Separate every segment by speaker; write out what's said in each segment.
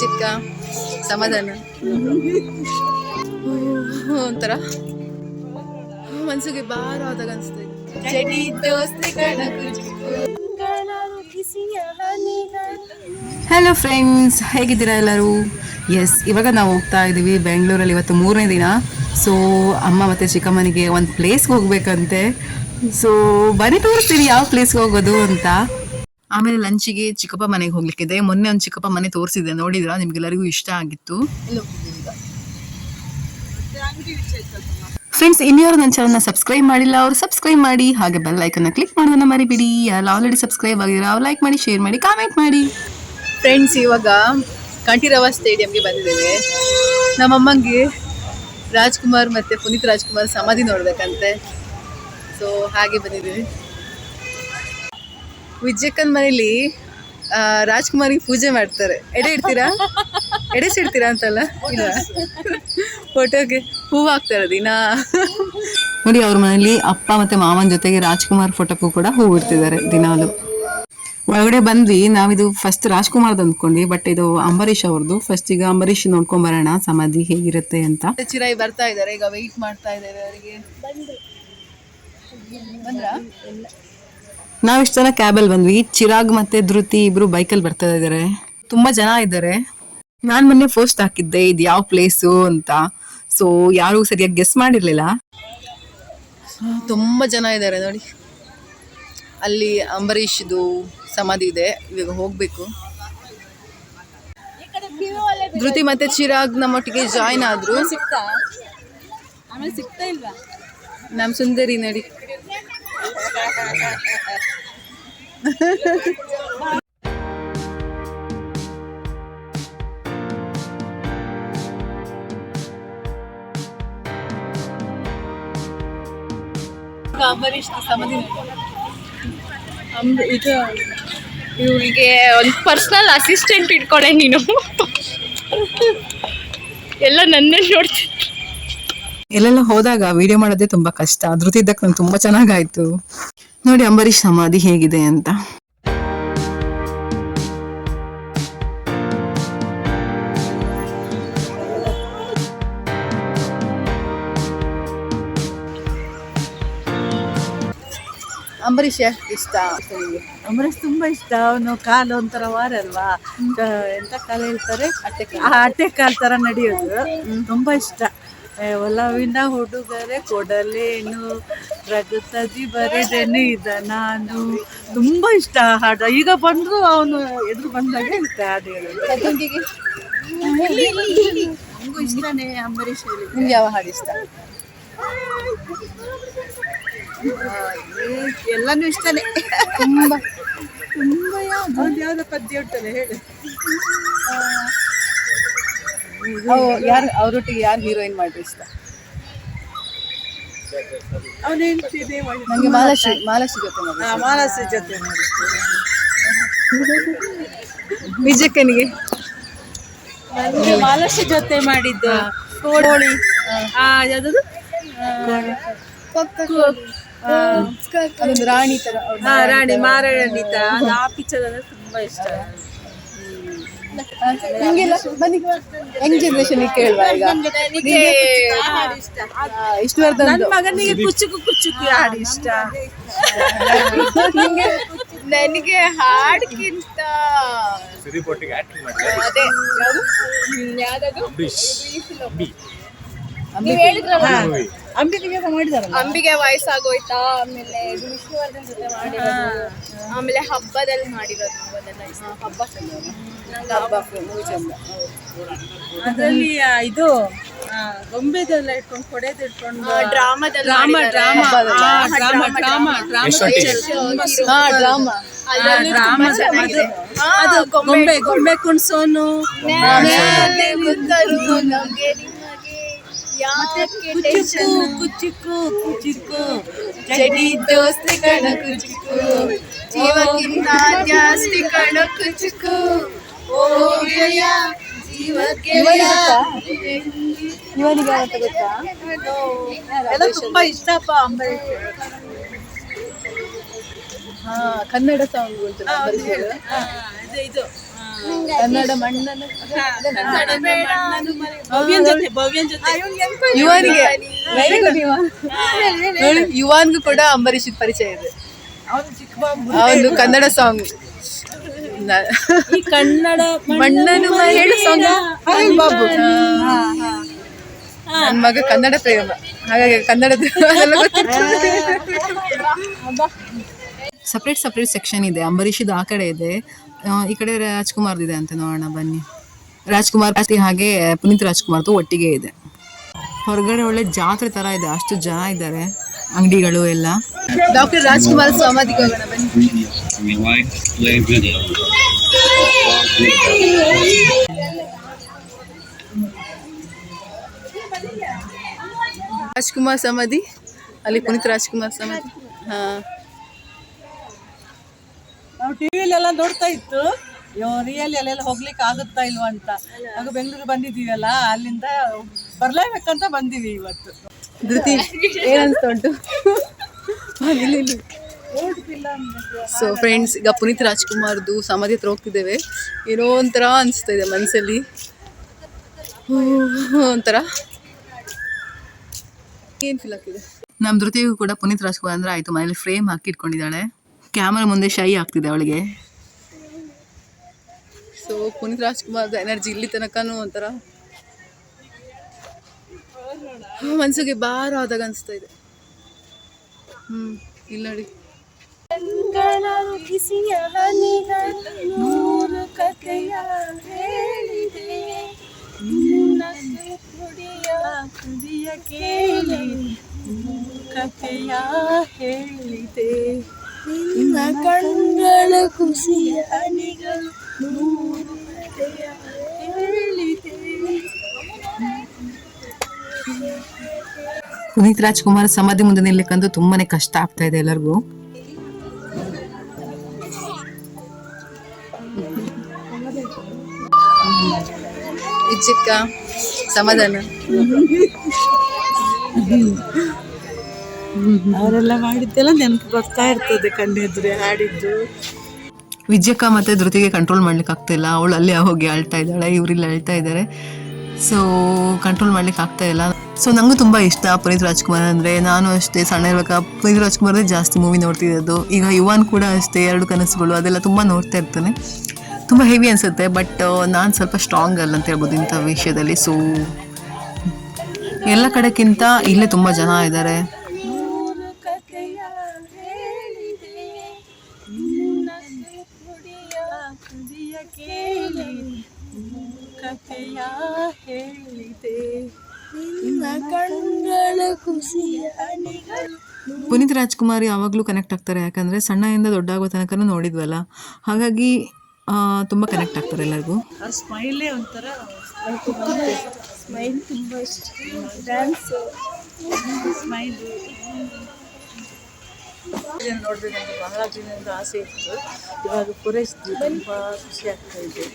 Speaker 1: ಚಿಕ್ಕ ಸಮಾಧಾನ. ಒಂಥರ ಮನ್ಸಿಗೆ ಭಾರ ಆದಾಗ ಅನಿಸ್ತದೆ ಹಲೋ ಫ್ರೆಂಡ್ಸ್ ಹೇಗಿದ್ದೀರಾ ಎಲ್ಲರೂ? ಎಸ್ ಇವಾಗ ನಾವು ಹೋಗ್ತಾ ಇದ್ದೀವಿ ಬೆಂಗಳೂರಲ್ಲಿ ಇವತ್ತು ಮೂರನೇ ದಿನ. ಸೊ ಅಮ್ಮ ಮತ್ತು ಚಿಕ್ಕಮ್ಮನಿಗೆ ಒಂದು ಪ್ಲೇಸ್ಗೆ ಹೋಗ್ಬೇಕಂತೆ. ಸೊ ಬನ್ನಿ ತೋರಿಸ್ತೀನಿ ಯಾವ ಪ್ಲೇಸ್ಗೆ ಹೋಗೋದು ಅಂತ. ಆಮೇಲೆ ಲಂಚಿಗೆ ಚಿಕ್ಕಪ್ಪ ಮನೆಗೆ ಹೋಗ್ಲಿಕ್ಕಿದೆ. ಮೊನ್ನೆ ಒಂದು ಚಿಕ್ಕಪ್ಪ ಮನೆ ತೋರಿಸಿದೆ. ನೋಡಿದ್ರ? ನಿಮ್ಗೆಲ್ಲರಿಗೂ ಇಷ್ಟ ಆಗಿತ್ತು. ಫ್ರೆಂಡ್ಸ್ ಇನ್ಯಾರು ನನ್ನ ಚಾನಲ್ನ ಸಬ್ಸ್ಕ್ರೈಬ್ ಮಾಡಿಲ್ಲ ಅವರು ಸಬ್ಸ್ಕ್ರೈಬ್ ಮಾಡಿ ಹಾಗೆ ಬೆಲ್ ಐಕನ್ನ ಕ್ಲಿಕ್ ಮಾಡೋದನ್ನ ಮರಿಬಿಡಿ. ಯಾರು ಆಲ್ರೆಡಿ ಸಬ್ಸ್ಕ್ರೈಬ್ ಆಗಿರೋ ಅವ್ರು ಲೈಕ್ ಮಾಡಿ ಶೇರ್ ಮಾಡಿ ಕಾಮೆಂಟ್ ಮಾಡಿ. ಫ್ರೆಂಡ್ಸ್ ಇವಾಗ ಕಂಠೀರವ ಸ್ಟೇಡಿಯಂಗೆ ಬಂದಿದ್ದೇವೆ. ನಮ್ಮಮ್ಮಂಗೆ ರಾಜ್ಕುಮಾರ್ ಮತ್ತು ಪುನೀತ್ ರಾಜ್ಕುಮಾರ್ ಸಮಾಧಿ ನೋಡಬೇಕಂತೆ. ಸೊ ಹಾಗೆ ಬಂದಿದ್ದೀವಿ. ವಿಜಯಕ್ಕನ್ ಮನೇಲಿ ರಾಜ್ಕುಮಾರಿಗೆ ಪೂಜೆ ಮಾಡ್ತಾರೆ. ಎಡೆ ಇಡ್ತೀರಾ? ಎಡೆಸಿಡ್ತೀರಾ ಅಂತಲ್ಲ? ಇಲ್ಲ. ಫೋಟೋಗೆ ಹೂವು ಹಾಕ್ತಾರೆ ದಿನ. ನೋಡಿ ಅವ್ರ ಮನೇಲಿ ಅಪ್ಪ ಮತ್ತೆ ಮಾವನ ಜೊತೆಗೆ ರಾಜ್ಕುಮಾರ್ ಫೋಟೋಕ್ಕೂ ಕೂಡ ಹೂ ಇಡ್ತಿದ್ದಾರೆ ದಿನಾಲು. ಒಳಗಡೆ ಬಂದ್ವಿ ನಾವಿದು ಫಸ್ಟ್ ರಾಜ್ಕುಮಾರ್ದು ಅಂದ್ಕೊಂಡ್ವಿ ಬಟ್ ಇದು ಅಂಬರೀಷ್ ಅವ್ರದ್ದು ಫಸ್ಟ್ ಈಗ ಅಂಬರೀಷ್ ನೋಡ್ಕೊಂಡ್ ಬರೋಣ ಸಮಾಧಿ ಹೇಗಿರುತ್ತೆ ಅಂತ. ಚಿರಾಯಿ ಬರ್ತಾ ಇದ್ದಾರೆ ಈಗ ವೆಯ್ಟ್ ಮಾಡ್ತಾ ಇದ್ದಾರೆ ಅವರಿಗೆ. ಬಂದ್ರಾ? ನಾವು ಇಷ್ಟು ಜನ ಕ್ಯಾಬಲ್ಲಿ ಬಂದ್ವಿ. ಚಿರಾಗ್ ಮತ್ತೆ ಧೃತಿ ಇಬ್ಬರು ಬೈಕಲ್ಲಿ ಬರ್ತಾ ಇದ್ದಾರೆ ತುಂಬಾ ಜನ ಇದ್ದಾರೆ ನಾನು ಮೊನ್ನೆ ಪೋಸ್ಟ್ ಹಾಕಿದ್ದೆ ಇದು ಯಾವ ಪ್ಲೇಸು ಅಂತ. ಸೊ ಯಾರು ಸರಿಯಾಗಿ ಗೆಸ್ ಮಾಡಿರಲಿಲ್ಲ. ತುಂಬ ಜನ ಇದ್ದಾರೆ ನೋಡಿ. ಅಲ್ಲಿ ಅಂಬರೀಷ್ದು ಸಮಾಧಿ ಇದೆ. ಇವಾಗ ಹೋಗಬೇಕು. ಧೃತಿ ಮತ್ತೆ ಚಿರಾಗ್ ನಮ್ಮೊಟ್ಟಿಗೆ ಜಾಯ್ನ್ ಆದ್ರು.
Speaker 2: ಆಮೇಲೆ ಸಿಗ್ತಾ ಇಲ್ವಾ?
Speaker 1: ನಮ್ಮ ಸುಂದರಿ ನೋಡಿ. ಅಂಬರೀಷ್ ಸಮಾಧಿ
Speaker 2: ಇದು ಇವಳಿಗೆ ಒಂದು ಪರ್ಸನಲ್ ಅಸಿಸ್ಟೆಂಟ್ ಇಟ್ಕೊಳೆ ನೀನು. ಎಲ್ಲ ನನ್ನೇ ನೋಡ್ತೀನಿ
Speaker 1: ಎಲ್ಲೆಲ್ಲ ಹೋದಾಗ ವಿಡಿಯೋ ಮಾಡೋದೇ ತುಂಬಾ ಕಷ್ಟ. ಇದ್ದಕ್ಕೆ ನಂಗೆ ತುಂಬಾ ಚೆನ್ನಾಗಾಯ್ತು. ನೋಡಿ ಅಂಬರೀಷ್ ಸಮಾಧಿ ಹೇಗಿದೆ ಅಂತ. ಅಂಬರೀಷ್ ಯಾಕೆ ಇಷ್ಟ?
Speaker 3: ಅಂಬರೀಷ್ ತುಂಬಾ ಇಷ್ಟ. ಅವನು ಕಾಲು ಒಂಥರ ವಾರ ಅಲ್ವಾ? ಕ- ಎಂತ ಕಾಲ ಹೇಳ್ತಾರೆ? ಆ ಅಟ್ಟೆ ಕಾಲ್ ತರ ನಡೆಯೋದು. ತುಂಬಾ ಇಷ್ಟ. ಒಲವಿನ ಹುಡುಗರೆ ಕೊಡಲೇನು ರಘುತದಿ ಬರೆದೇನೆ ಇದ ನಾನು. ತುಂಬ ಇಷ್ಟ ಆ ಹಾಡು. ಈಗ ಬಂದ್ರು ಅವನು ಎದುರು ಬಂದಾಗ ಇಷ್ಟ ಹಾಡು ಹೇಳೋದು. ಇಷ್ಟನೇ ಅಂಬರೀಷ್ ಹೇಳಿ
Speaker 1: ನಿಮ್ಗೆ ಯಾವ ಹಾಡು ಇಷ್ಟ?
Speaker 3: ಎಲ್ಲಾನು ಇಷ್ಟನೇ.
Speaker 1: ತುಂಬಾ.
Speaker 3: ತುಂಬಾ ಯಾವ್ದು? ಯಾವ್ದು ಪದ್ಯ ಉಂಟಲ್ಲ ಹೇಳಿ.
Speaker 1: ಅವು ಯಾರು ಅವರೊಟ್ಟಿಗೆ ಯಾರು ಹೀರೋಯಿನ್ ಮಾಡ್ರಿ ಇಷ್ಟ? ನನಗೆ ಮಹಾಲಕ್ಷ್ಮಿ ಮಹಾಲಕ್ಷ್ಮಿ ಜೊತೆ ಮಾಡಿ
Speaker 3: ಜೊತೆ
Speaker 1: ವಿಜಯಕ್ಕನಿಗೆ?
Speaker 3: ನನಗೆ ಮಾಲಶ್ರೀ ಜೊತೆ ಮಾಡಿದ್ದು. ಕೋಳಿ.
Speaker 1: ಅದೊಂದು ರಾಣಿ ತರ
Speaker 3: ರಾಣಿ ಮಾರಾಣಿತ ಅದು ಆ ಪಿಕ್ಚರ್ ಅಂದ್ರೆ ತುಂಬಾ ಇಷ್ಟ.
Speaker 1: ನಿಮ್ಗೆಲ್ಲ ಬನ್ನಿ. ಯಂಗ್ ಜನರೇಷನ್ ಕೇಳುವ ಈಗ? ಇಷ್ಟವರ್ಧನ್
Speaker 3: ನನ್ನ ಮಗನಿಗೆ ಕುಚ್ಚುಕು ಕುಚ್ಚುಕು ಹಾಡು ಇಷ್ಟ.
Speaker 2: ನನಗೆ ಹಾಡ್ಗಿಂತ ಅದೇ. ಯಾವ್ದದು? ನೀವು ಹೇಳಿದ್ರಲ್ಲ.
Speaker 3: ಅಂಬಿಕೆಗೆ
Speaker 2: ಅಂಬಿಗೆ ವಯಸ್ಸಾಗೋಯ್ತಾ? ಆಮೇಲೆ ವಿಷ್ಣುವರ್ಧನ್ ಜೊತೆ ಮಾಡಿರೋದು. ಆಮೇಲೆ ಹಬ್ಬದಲ್ಲಿ ಮಾಡಿರೋದು ನಂಗೆ ಹಬ್ಬ
Speaker 3: ಅದರಲ್ಲಿ ಇದು ಗೊಂಬೆದೆಲ್ಲ ಇಟ್ಕೊಂಡು ಕೊಡೆದು ಇಟ್ಕೊಂಡು
Speaker 2: ಡ್ರಾಮಾದಲ್ಲಿ
Speaker 3: drama drama drama drama drama ಅದು ಗೊಂಬೆ ಗೊಂಬೆ ಕುಣ್ಸೋನು. ಕುಚಿಕ್ಕು ಕುಚಿಕ್ಕು ಕುಚಿಕ್ಕು
Speaker 1: ಚಡಿ ದೋಸ್ತಿ ಕಣ ಕುಚುಕು. ಜೀವಕ್ಕಿಂತ ಜಾಸ್ತಿ ಕಣ ಕುಚುಕು. ಓ ಗೆಳೆಯ ಜೀವಕ್ಕೆ ಇವನಿಗೆ ಯಾವತ್ತ ಗೊತ್ತಾ?
Speaker 3: ಎಲ್ಲ ತುಂಬಾ ಇಷ್ಟಪ್ಪ ಅಂಬರೀಷ್.
Speaker 1: ಹಾ ಕನ್ನಡ
Speaker 3: ಇದು.
Speaker 1: ಕನ್ನಡ ಮಣ್ಣನ್ನು ವೆರಿ ಗುಡ್ ಯುವನ್ ಯುವನ್ಗೂ ಕೂಡ ಅಂಬರೀಷ್ ಪರಿಚಯ ಇದೆ.
Speaker 3: ಅವನು ಚಿಕ್ಕ
Speaker 1: ಕನ್ನಡ ಸಾಂಗ್.
Speaker 3: ಈ ಕನ್ನಡ
Speaker 1: ಮಣ್ಣನ್ನು ಹೇಳು ಸಾಂಗ್.
Speaker 3: ಬಾಬು.
Speaker 1: ನನ್ನ ಮಗ ಕನ್ನಡ ಪ್ರೇಮ. ಹಾಗಾಗಿ ಕನ್ನಡದ ಅದೆಲ್ಲ ಸಪ್ರೇಟ್ ಸಪ್ರೇಟ್ ಸೆಕ್ಷನ್ ಇದೆ. ಅಂಬರೀಷಿದು ಆ ಕಡೆ ಇದೆ. ಈ ಕಡೆ ರಾಜ್ಕುಮಾರ್ ಇದೆ ಅಂತ ನೋಡೋಣ ಬನ್ನಿ. ರಾಜ್ಕುಮಾರ್ ಅಷ್ಟೇ ಹಾಗೆ ಪುನೀತ್ ರಾಜ್ಕುಮಾರ್ದು ಒಟ್ಟಿಗೆ ಇದೆ. ಹೊರಗಡೆ ಒಳ್ಳೆ ಜಾತ್ರೆ ತರ ಇದೆ. ಅಷ್ಟು ಜನ ಇದ್ದಾರೆ. ಅಂಗಡಿಗಳು ಎಲ್ಲ. ಡಾಕ್ಟರ್ ರಾಜ್ಕುಮಾರ್
Speaker 4: ಸ್ವಾಮಿ.
Speaker 1: ರಾಜ್ಕುಮಾರ್ ಸಮಾಧಿ ಅಲ್ಲಿ ಪುನೀತ್ ರಾಜ್ಕುಮಾರ್ ಸಮಾಧಿ. ಹಾ.
Speaker 3: ನಾವು ಟಿವಿಲೆಲ್ಲ ನೋಡ್ತಾ ಇತ್ತು. ರಿಯಲ್ ಅಲ್ಲೆಲ್ಲ ಹೋಗ್ಲಿಕ್ಕೆ ಆಗುತ್ತಾ ಇಲ್ವಾ ಅಂತ. ಆಗ ಬೆಂಗಳೂರು ಬಂದಿದೀವಲ್ಲ ಅಲ್ಲಿಂದ ಬರ್ಲೇಬೇಕಂತ ಬಂದಿವಿ ಇವತ್ತು.
Speaker 1: ಧೃತಿ ಏನನ್ಸ್ತಾ ಉಂಟು? ಸೊ ಫ್ರೆಂಡ್ಸ್ ಈಗ ಪುನೀತ್ ರಾಜ್ಕುಮಾರ್ದು ಸಮಾಧಿ ಹತ್ರ ಹೋಗ್ತಿದ್ದೇವೆ. ಏನೋ ಒಂಥರ ಅನಿಸ್ತಾ ಇದೆ ಮನಸ್ಸಲ್ಲಿ ಒಂಥರ. ಏನು ಫೀಲ್ ಆಗ್ತಿದೆ? ನಮ್ಮ ಧೃತಿಗೂ ಕೂಡ ಪುನೀತ್ ರಾಜ್ಕುಮಾರ್ ಅಂದ್ರೆ ಆಯಿತು. ಮನೇಲಿ ಫ್ರೇಮ್ ಹಾಕಿ ಇಟ್ಕೊಂಡಿದ್ದಾಳೆ ಕ್ಯಾಮರಾ ಮುಂದೆ ಶೈ ಆಗ್ತಿದೆ ಅವಳಿಗೆ. ಸೊ ಪುನೀತ್ ರಾಜ್ಕುಮಾರ್ದು ಎನರ್ಜಿ ಇಲ್ಲಿ ತನಕನೂ ಒಂಥರ ಮನಸ್ಸಿಗೆ ಭಾರ ಆದಾಗ ಅನಿಸ್ತಾ ಇದೆ. ಹ್ಞೂ ಇಲ್ಲ ನೋಡಿ.
Speaker 2: ಕಥೆಯ ಹೇಳಿದೆ.
Speaker 3: ಕೇಳಿ ಕಥೆಯ ಹೇಳಿದೆ.
Speaker 2: ಕಣ್ಗಳ ಖುಷಿಯ ಹನಿಗಳು ನೂರು ಕಥೆಯ ಹೇಳಿದೆ
Speaker 1: ಪುನೀತ್ ರಾಜ್ಕುಮಾರ್ ಸಮಾಧಿ ಮುಂದೆ ನಿಲ್ಲಕ್ಕಂತೂ ತುಂಬಾನೇ ಕಷ್ಟ ಆಗ್ತಾ ಇದೆ ಎಲ್ಲರಿಗೂ. ಚಿಕ್ಕ ಸಮಾಧಾನ.
Speaker 3: ಅವರೆಲ್ಲ ಮಾಡಿದ್ದೆಲ್ಲ ನೆನಪು ಬರ್ತಾ ಇರ್ತದೆ ಕಣ್ಣೆದ್ರೆ ಹಾಡಿದ್ದು.
Speaker 1: ವಿಜಯಕ್ಕ ಮತ್ತೆ ಧೃತಿಗೆ ಕಂಟ್ರೋಲ್ ಮಾಡ್ಲಿಕ್ಕೆ ಆಗ್ತಿಲ್ಲ ಅವಳು ಅಲ್ಲೇ ಹೋಗಿ ಅಳ್ತಾ ಇದ್ದಾಳೆ ಇವ್ರಿಲ್ಲಿ ಅಳ್ತಾ ಇದ್ದಾರೆ. ಸೊ ಕಂಟ್ರೋಲ್ ಮಾಡ್ಲಿಕ್ಕೆ ಆಗ್ತಾ ಇಲ್ಲ. ಸೊ ನಂಗೂ ತುಂಬ ಇಷ್ಟ ಪುನೀತ್ ರಾಜ್ಕುಮಾರ್ ಅಂದರೆ. ನಾನು ಅಷ್ಟೇ ಸಣ್ಣ ಇರುವಾಗ ಪುನೀತ್ ರಾಜ್ಕುಮಾರ್ದೇ ಜಾಸ್ತಿ ಮೂವಿ ನೋಡ್ತಿರೋದು ಈಗ ಯುವನ್ ಕೂಡ ಅಷ್ಟೇ ಎರಡು ಕನಸುಗಳು, ಅದೆಲ್ಲ ತುಂಬ ನೋಡ್ತಾ ಇರ್ತಾನೆ. ತುಂಬ ಹೆವಿ ಅನಿಸುತ್ತೆ ಬಟ್ ನಾನು ಸ್ವಲ್ಪ ಸ್ಟ್ರಾಂಗ್ ಅಲ್ಲ ಅಂತ ಹೇಳ್ಬೋದು ಇಂಥ ವಿಷಯದಲ್ಲಿ. ಸೊ ಎಲ್ಲ ಕಡೆಗಿಂತ ಇಲ್ಲೇ ತುಂಬ ಜನ ಇದ್ದಾರೆ.
Speaker 2: ಕಥೆಯ ಹೇಳಿದೆ. ನಿನ್ನ ಖುಷಿಯ
Speaker 1: ಪುನೀತ್ ರಾಜ್ಕುಮಾರ್ ಯಾವಾಗಲೂ ಕನೆಕ್ಟ್ ಆಗ್ತಾರೆ ಯಾಕಂದರೆ ಸಣ್ಣದಿಂದ ದೊಡ್ಡ ಆಗೋ ತನಕ ನೋಡಿದ್ವಲ್ಲ. ಹಾಗಾಗಿ ತುಂಬಾ ತುಂಬ ಕನೆಕ್ಟ್ ಆಗ್ತಾರೆ ಎಲ್ಲರಿಗೂ.
Speaker 3: ಆ ಸ್ಮೈಲೇ ಒಂಥರ
Speaker 2: ಸ್ಮೈಲ್ ತುಂಬ ಇಷ್ಟ. ಡ್ಯಾನ್ಸ್
Speaker 3: ಸ್ಮೈಲ್ ನೋಡ್ಬೇಕಂತ ಬಹಳ ಜನ ಆಸೆ ಇತ್ತು. ಇವಾಗ ಪೂರೈಸಿದ್ವಿ ತುಂಬ ಖುಷಿ ಆಗ್ತಾ ಇದೆ.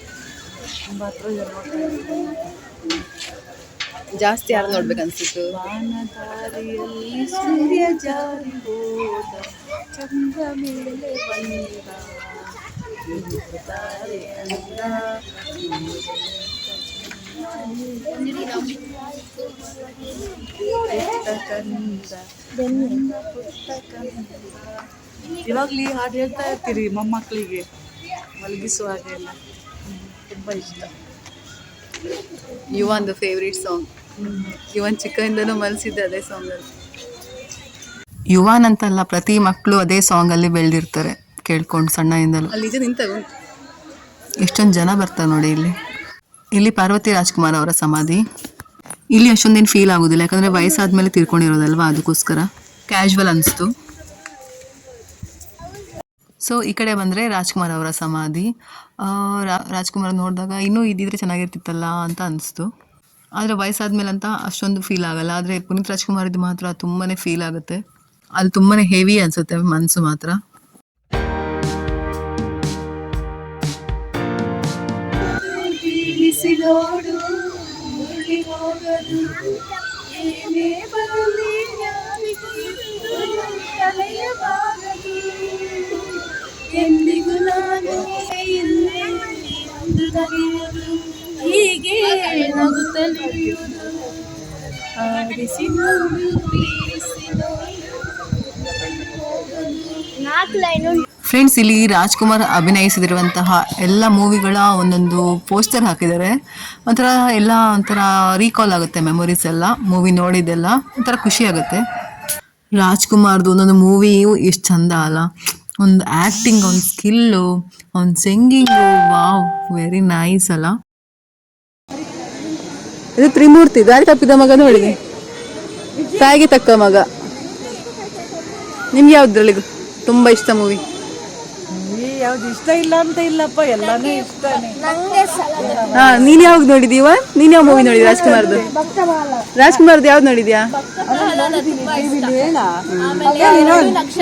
Speaker 3: ನೋಡ್ಬೇಕು.
Speaker 1: ಜಾಸ್ತಿ ಯಾರು ನೋಡ್ಬೇಕನ್ಸಿತ್ತು
Speaker 3: ವಾನದಾರಿಯಲ್ಲಿ ಸೂರ್ಯ ಜಾರಿ ಹೋದ ಚಂದ್ರ ಮೇಲೆ ಬಂದ ತಾರೆ ಅಂದ ಇವಾಗಲೂ ಹಾಗೆ ಹಾಡು ಹೇಳ್ತಾ ಇರ್ತೀರಿ ಮೊಮ್ಮಕ್ಕಳಿಗೆ ಮಲಗಿಸುವಾಗ ಎಲ್ಲ ಹ್ಮ್, ತುಂಬ ಇಷ್ಟ.
Speaker 1: ದ ಫೇವ್ರೇಟ್ ಸಾಂಗ್ ಯುವನ್ ಚಿಕ್ಕದಿಂದನೂ ಮನಸ್ಸಿದ್ದೆ ಅದೇ ಸಾಂಗಲ್ಲಿ ಯುವನ್ ಅಂತಲ್ಲ ಪ್ರತಿ ಮಕ್ಕಳು ಅದೇ ಸಾಂಗಲ್ಲಿ ಬೆಳೆದಿರ್ತಾರೆ ಕೇಳ್ಕೊಂಡು ಸಣ್ಣದಿಂದಲೂ ಅಲ್ಲಿ ನಿಂತಾಗ ನಿಂತ ಎಷ್ಟೊಂದು ಜನ ಬರ್ತಾರೆ ನೋಡಿ ಇಲ್ಲಿ. ಇಲ್ಲಿ ಪಾರ್ವತಿ ರಾಜ್ಕುಮಾರ್ ಅವರ ಸಮಾಧಿ. ಇಲ್ಲಿ ಅಷ್ಟೊಂದೇನು ಫೀಲ್ ಆಗೋದಿಲ್ಲ ಯಾಕಂದರೆ ವಯಸ್ಸಾದ್ಮೇಲೆ ತೀರ್ಕೊಂಡಿರೋದಲ್ವಾ ಅದಕ್ಕೋಸ್ಕರ. ಕ್ಯಾಶುವಲ್ ಅನಿಸ್ತು. ಸೊ ಈ ಕಡೆ ಬಂದರೆ ರಾಜ್ಕುಮಾರ್ ಅವರ ಸಮಾಧಿ. ರಾಜ್ಕುಮಾರ್ ನೋಡಿದಾಗ ಇನ್ನೂ ಇದ್ದಿದ್ರೆ ಚೆನ್ನಾಗಿರ್ತಿತ್ತಲ್ಲ ಅಂತ ಅನಿಸ್ತು. ಆದರೆ ವಯಸ್ಸಾದ್ಮೇಲೆ ಅಂತ ಅಷ್ಟೊಂದು ಫೀಲ್ ಆಗಲ್ಲ. ಆದರೆ ಪುನೀತ್ ರಾಜ್ಕುಮಾರ್ ಇದು ಮಾತ್ರ ತುಂಬಾ ಫೀಲ್ ಆಗುತ್ತೆ. ಅಲ್ಲಿ ತುಂಬಾ ಹೆವಿ ಅನಿಸುತ್ತೆ ಮನಸ್ಸು ಮಾತ್ರ.
Speaker 2: ಎಂದಿಗೂ ನಾನು ಬಗೆಯುವುದು ಹೀಗೆ ನಗುತ್ತಲಿಯುವುದು
Speaker 1: ಫ್ರೆಂಡ್ಸ್ ಇಲ್ಲಿ ರಾಜ್ಕುಮಾರ್ ಅಭಿನಯಿಸಿದಿರುವಂತಹ ಎಲ್ಲ ಮೂವಿಗಳ ಒಂದೊಂದು ಪೋಸ್ಟರ್ ಹಾಕಿದ್ದಾರೆ. ಒಂಥರ ಎಲ್ಲ ಒಂಥರ ರೀಕಾಲ್ ಆಗುತ್ತೆ ಮೆಮೊರೀಸ್ ಎಲ್ಲ. ಮೂವಿ ನೋಡಿದ್ದೆಲ್ಲ ಒಂಥರ ಖುಷಿ ಆಗುತ್ತೆ. ರಾಜ್ಕುಮಾರ್ದು ಒಂದೊಂದು ಮೂವಿಯು ಎಷ್ಟು ಚಂದ ಅಲ್ಲ. ಒಂದು ಆ್ಯಕ್ಟಿಂಗ್ ಒಂದು ಸ್ಕಿಲ್ಲು ಒಂದು ಸಿಂಗಿಂಗು ವಾವ್ ವೆರಿ ನೈಸ್ ಅಲ್ಲ? ಇದು ತ್ರಿಮೂರ್ತಿ ದಾರಿ ತಪ್ಪಿದ ಮಗ ನೋಡಿ ತಾಯಿಗೆ ತಕ್ಕ ಮಗ. ನಿಮ್ಗೆ ಯಾವ್ದ್ರಲ್ಲಿ ತುಂಬ ಇಷ್ಟ ಮೂವಿ
Speaker 3: ಯಾವ್ದು ಇಷ್ಟ ಇಲ್ಲ ಅಂತ ಇಲ್ಲಪ್ಪ ಎಲ್ಲಾನು ಇಷ್ಟನೇ.
Speaker 1: ಹಾ ನೀನ್ ಯಾವ್ದು ನೋಡಿದೀವ? ನೀನ್ ಯಾವ ಮೂವಿ ನೋಡಿದ್ಯಾ ರಾಜ್ಕುಮಾರ್ದು? ರಾಜ್ಕುಮಾರ್ದು ಯಾವ್ದು ನೋಡಿದ್ಯಾ?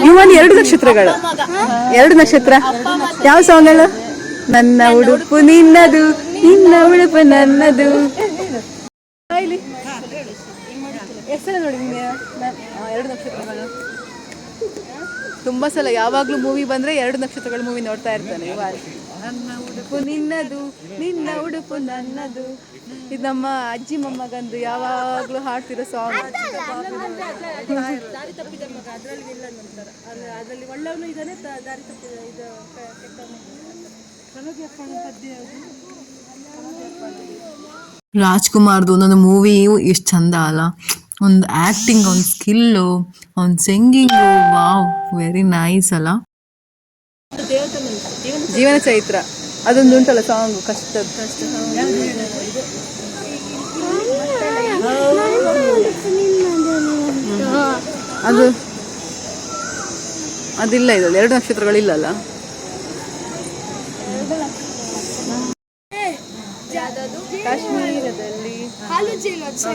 Speaker 1: ನೀವೊಂದು ಎರಡು ನಕ್ಷತ್ರಗಳು. ಎರಡು ನಕ್ಷತ್ರ. ಯಾವ ಸಾಂಗ್ ಅಲ್ಲ ನನ್ನ ಉಡುಪು ನಿನ್ನದು ನಿನ್ನ ಉಡುಪು ನನ್ನದು. ಹೆಸರು ನೋಡಿದ್ಯಾ ನೋಡಿದೀನಿ ಎರಡು ನಕ್ಷತ್ರಗಳು. ತುಂಬಾ ಸಲ ಯಾವಾಗ್ಲೂ ಮೂವಿ ಬಂದ್ರೆ ಎರಡು ನಕ್ಷತ್ರಗಳ ಮೂವಿ ನೋಡ್ತಾ ಇರ್ತಾನೆ. ನನ್ನ ಉಡುಪು ನಿನ್ನದು, ನಿನ್ನ ಉಡುಪು ನನ್ನದು. ಇದು ನಮ್ಮ ಅಜ್ಜಿ ಮೊಮ್ಮಗಂದು ಯಾವಾಗ್ಲೂ ಹಾಡ್ತಿರೋ ಸಾಂಗ್ ರಾಜ್ಕುಮಾರ್ದು ಒಂದೊಂದು ಮೂವಿಯು ಎಷ್ಟು ಚಂದ ಅಲ್ಲ. ಒಂದು ಆ್ಯಕ್ಟಿಂಗ್ ಒಂದು ಸ್ಕಿಲ್ಲು ಒಂದು ಸಿಂಗಿಂಗು ವಾವ್ ವೆರಿ ನೈಸ್ ಅಲ್ಲ? ಜೀವನ ಚೈತ್ರ. ಅದೊಂದು ಉಂಟಲ್ಲ ಸಾಂಗ್ ಕಷ್ಟ. ಕಷ್ಟ ಅದು, ಅದಿಲ್ಲ ಇದಲ್ಲ ಎರಡು ನಕ್ಷತ್ರಗಳಿಲ್ಲಲ್ಲ
Speaker 2: ಹಾಲು ಜೇನು ಅದು.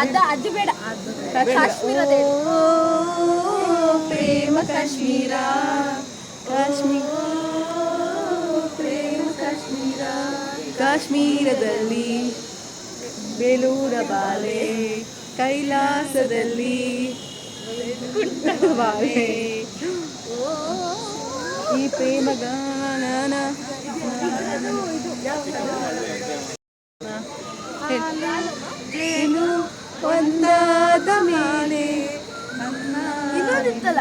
Speaker 2: ಅದ ಬೇಡ. ಕಾಶ್ಮೀರ
Speaker 1: ಪ್ರೇಮ ಕಾಶ್ಮೀರ ಕಾಶ್ಮೀರ ಪ್ರೇಮ ಕಾಶ್ಮೀರ. ಕಾಶ್ಮೀರದಲ್ಲಿ ಬೇಲೂರ ಬಾಲೆ ಕೈಲಾಸದಲ್ಲಿ ಬಾಲೆ. ಈ ಪ್ರೇಮ ಗಾನ ಏನು ಒಂದಾದ ಮೇಲೆ
Speaker 2: ಇನ್ನೊಂದಿತ್ತಲ್ಲ?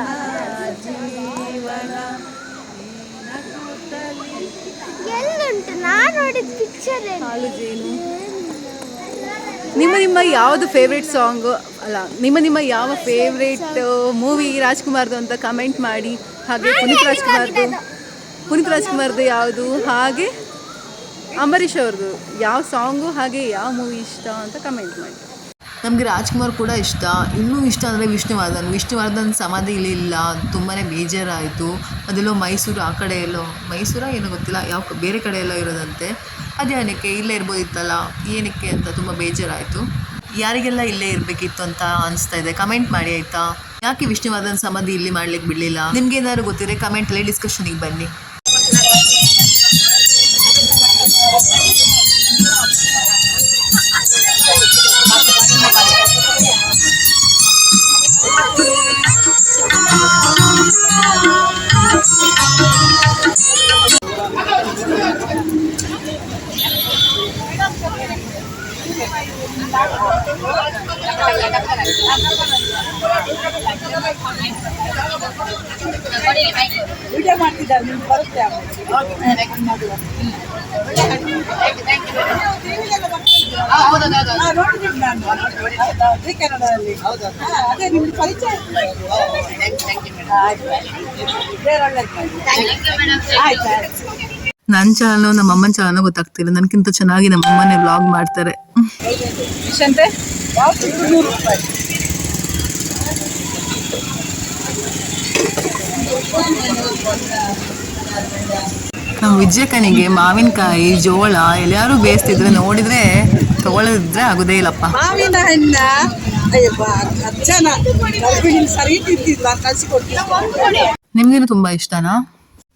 Speaker 2: ಎಲ್ಲುಂಟು ನಾನು ನೋಡಿದ ಪಿಕ್ಚರ್
Speaker 1: ಹಾಲು ಜೇನು ನಿಮ್ಮ ನಿಮ್ಮ ಯಾವುದು ಫೇವ್ರೇಟ್ ಸಾಂಗ್ ಅಲ್ಲ ನಿಮ್ಮ ನಿಮ್ಮ ಯಾವ ಫೇವ್ರೇಟ್ ಮೂವಿ ರಾಜ್ಕುಮಾರ್ದು ಅಂತ ಕಮೆಂಟ್ ಮಾಡಿ. ಹಾಗೆ ಪುನೀತ್ ರಾಜ್ಕುಮಾರ್ದು? ಪುನೀತ್ ರಾಜ್ಕುಮಾರ್ದು ಯಾವುದು? ಹಾಗೆ ಅಂಬರೀಷ್ ಅವ್ರದ್ದು ಯಾವ ಸಾಂಗು, ಹಾಗೆ ಯಾವ ಮೂವಿ ಇಷ್ಟ ಅಂತ ಕಮೆಂಟ್ ಮಾಡಿ. ನಮಗೆ ರಾಜ್ಕುಮಾರ್ ಕೂಡ ಇಷ್ಟ. ಇನ್ನೂ ಇಷ್ಟ ಅಂದರೆ ವಿಷ್ಣುವರ್ಧನ್. ವಿಷ್ಣುವರ್ಧನ್ ಸಮಾಧಿ ಇಲ್ಲಿ ಇಲ್ಲ. ತುಂಬಾ ಬೇಜಾರಾಯಿತು. ಅದೆಲ್ಲೋ ಮೈಸೂರು ಆ ಕಡೆ ಎಲ್ಲೋ, ಮೈಸೂರ ಏನೋ ಗೊತ್ತಿಲ್ಲ. ಯಾವ ಬೇರೆ ಕಡೆ ಎಲ್ಲ ಇರೋದಂತೆ. ಅದೇನಕ್ಕೆ ಇಲ್ಲೇ ಇರ್ಬೋದಿತ್ತಲ್ಲ, ಏನಕ್ಕೆ ಅಂತ ತುಂಬ ಬೇಜಾರಾಯಿತು. ಯಾರಿಗೆಲ್ಲ ಇಲ್ಲೇ ಇರಬೇಕಿತ್ತು ಅಂತ ಅನಿಸ್ತಾ ಇದೆ. ಕಮೆಂಟ್ ಮಾಡಿ ಆಯಿತಾ? ಯಾಕೆ ವಿಷ್ಣುವರ್ಧನ್ ಸಮಾಧಿ ಇಲ್ಲಿ ಮಾಡ್ಲಿಕ್ಕೆ ಬಿಡಲಿಲ್ಲ? ನಿಮ್ಗೆ ಏನಾದ್ರು ಗೊತ್ತಿದ್ರೆ ಕಮೆಂಟಲ್ಲಿ ಡಿಸ್ಕಷನಿಗೆ ಬನ್ನಿ.
Speaker 3: ಬರುತ್ತೆ ನೋಡಿದ್ದೀನಿ ನಾನು. ಜೀ ಕನ್ನಡದಲ್ಲಿ. ಅದೇ ನಿಮ್ಗೆ ಪರಿಚಯ ಆಯ್ತು
Speaker 1: ನನ್ನ ಚಾನಲ್ ನಮ್ಮ ಅಮ್ಮನ ಚಾನಲ್ ಗೊತ್ತಾಗ್ತಿಲ್ಲ. ನನಗಿಂತ ಚೆನ್ನಾಗಿ ನಮ್ಮ ಅಮ್ಮನೇ ವ್ಲಾಗ್ ಮಾಡ್ತಾರೆ
Speaker 3: ಎಷ್ಟಂತೆ ಯಾವ್ದು ನೂರು ರೂಪಾಯಿ
Speaker 1: ನಮ್ಮ ವಿಜಯಕನಿಗೆ ಮಾವಿನಕಾಯಿ ಜೋಳ ಎಲ್ಲಾರು ಬೇಯಿಸ್ತಿದ್ರೆ ನೋಡಿದ್ರೆ ತಗೊಳ್ಳದಿದ್ರೆ ಆಗುದೇ ಇಲ್ಲಪ್ಪ.
Speaker 3: ಮಾವಿನ ಹಣ್ಣ.
Speaker 1: ನಿಮ್ಗೇನು ತುಂಬಾ ಇಷ್ಟನಾ?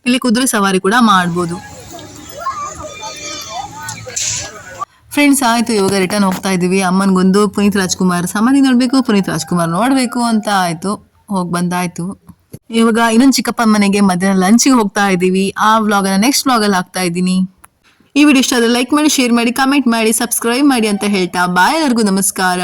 Speaker 1: ಇಲ್ಲಿ ಕುದುರೆ ಸವಾರಿ ಕೂಡ ಮಾಡ್ಬೋದು. ಫ್ರೆಂಡ್ಸ್ ಆಯ್ತು ಇವಾಗ ರಿಟರ್ನ್ ಹೋಗ್ತಾ ಇದೀವಿ ಅಮ್ಮನಿಗೊಂದು ಪುನೀತ್ ರಾಜ್ಕುಮಾರ್ ಸಮಾಧಿ ನೋಡಬೇಕು ಪುನೀತ್ ರಾಜ್ಕುಮಾರ್ ನೋಡಬೇಕು ಅಂತ ಆಯ್ತು. ಹೋಗ್ ಬಂದಾಯ್ತು. ಇವಾಗ ಇನ್ನೊಂದು ಚಿಕ್ಕಪ್ಪ ಮನೆಗೆ ಮಧ್ಯಾಹ್ನ ಲಂಚಿಗೆ ಹೋಗ್ತಾ ಇದ್ದೀವಿ. ಆ ವ್ಲಾಗನ್ನ ನೆಕ್ಸ್ಟ್ ವ್ಲಾಗಲ್ಲಿ ಹಾಕ್ತಾ ಇದ್ದೀನಿ. ಈ ವಿಡಿಯೋ ಇಷ್ಟ ಆದರೆ ಲೈಕ್ ಮಾಡಿ ಶೇರ್ ಮಾಡಿ ಕಮೆಂಟ್ ಮಾಡಿ ಸಬ್ಸ್ಕ್ರೈಬ್ ಮಾಡಿ ಅಂತ ಹೇಳ್ತಾ. ಬಾಯ್ ಎಲ್ಲರಿಗೂ ನಮಸ್ಕಾರ.